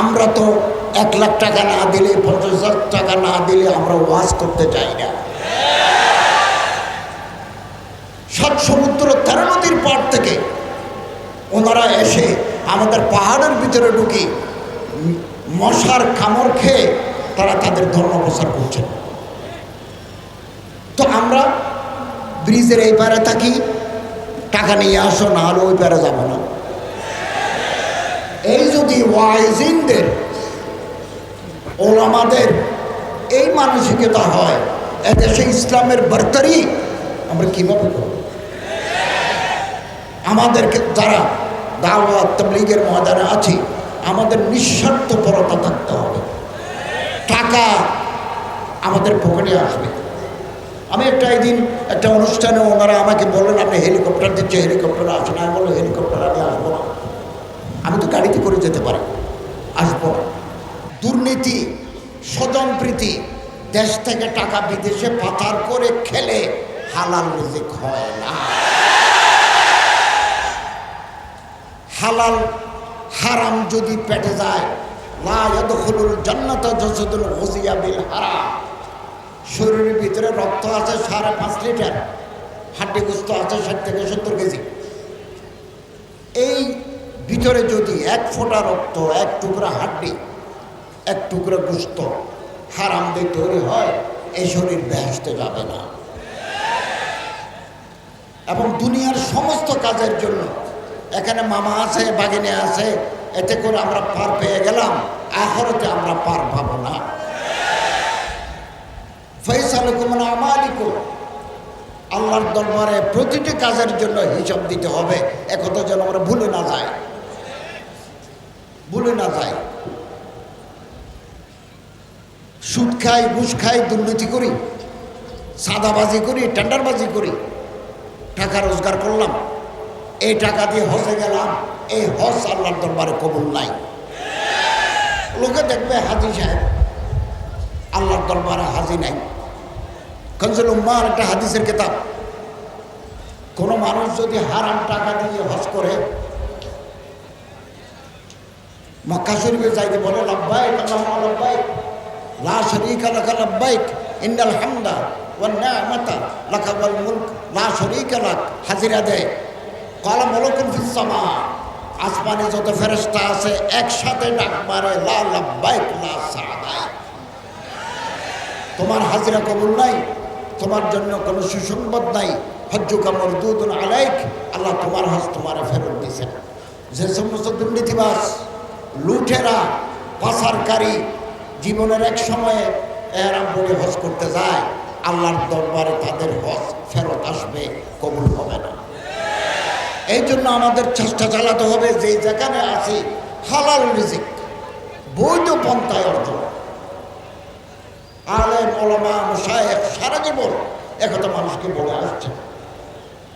আমরা তো এক লাখ টাকা না দিলে, পঞ্চাশ হাজার টাকা না দিলে আমরা ওয়াজ করতে চাই না। সাত সমুদ্র তেরো নদীর পাড় থেকে ওনারা এসে আমাদের পাহাড়ের ভিতরে ঢুকি, মশার কামড় খেয়ে তারা তাদের ধর্ম প্রচার করছেন। তো আমরা ব্রিজের এই পারে থাকি, টাকা নিয়ে আসো, না হলে ওই পারে যাব না। এই যদি ওয়াইজিনদের, ওলামাদের এই মানসিকতা হয়, এদেশে ইসলামের বার্তারি আমরা কীভাবে করব? আমাদেরকে যারা দাওয়াত, তবলিগের ময়দানে আছি, আমাদের নিঃস্বার্থপরতা থাকতে হবে। টাকা আমাদের পকেটে আসবে। আমি একটা একদিন একটা অনুষ্ঠানে ওনারা আমাকে বললেন, আপনি হেলিকপ্টার দিচ্ছে হেলিকপ্টার আসেন। আমি বলল হেলিকপ্টার আমি না করে যেতে পারি। আসব। দুর্নীতি, স্বজনপ্রীতি, দেশ থেকে টাকা বিদেশে পাচার করে খেলে হালাল রিজিক হয় না। হালাল হারাম যদি পেটে যায় শরীরের ভিতরে রক্ত আছে সাড়ে পাঁচ লিটার, হাড্ডি গুস্ত আছে ষাট থেকে সত্তর কেজি। এই ভিতরে যদি এক ফোঁটা রক্ত, এক টুকরা হাড্ডি, এক টুকরা গুস্ত হারাম দিয়ে তৈরি হয়, এই শরীর বেহেস্তে যাবে না। এবং দুনিয়ার সমস্ত কাজের জন্য, এখানে মামা আছে, বাগিনে আছে, এতে করে আমরা পার পেয়ে গেলাম, আখরতে আমরা পার পাবো না। আল্লাহর দরবারে প্রতিটি কাজের জন্য হিসাব দিতে হবে, একথা যেন আমরা ভুলে না যায় ভুলে না যায়। সুদ খাই, ঘুষ খাই, দুর্নীতি করি, সাদাবাজি করি, টেন্ডারবাজি করি, টাকা রোজগার করলাম। এই টাকা দিয়ে হজে গেলাম। এই হজ আল্লাহর দরবারে কবুল নাই। লোকে দেখবে হাজি সাহেব, আল্লাহর দরবারে হাজি নাই। কনসুল উম্মার একটা হাদিসের কিতাব, কোনো মানুষ যদি হারাম টাকা দিয়ে হজ করে মক্কা শরীফে যাইতে বলে লা লা হাজিরা আসমানে যত ফেরেশতা আছে, একসাথে ডাক মারে, লা তোমার হাজিরা কবুল নাই, তোমার জন্য কোনো সুসংবাদ নাই। হজ্জুকা মরদুদুন আলাইক আল্লাহ তোমার হজ তোমার ফেরত দিছেন যে সমস্ত দুর্নীতিবাস লুঠেরা, পাচারকারী জীবনের এক সময়ে এরা বলে হজ করতে যায়। আল্লাহর দরবারে তাদের হজ ফেরত আসবে, কবুল হবে না। এই জন্য আমাদের চেষ্টা চালাতে হবে যে যেখানে আছি, হালাল রিজিক, বৈধ পন্থায় অর্জন। আলেম, ওলামা মুসাহেব সারা জীবন একথা মানুষকে বলে আসছে।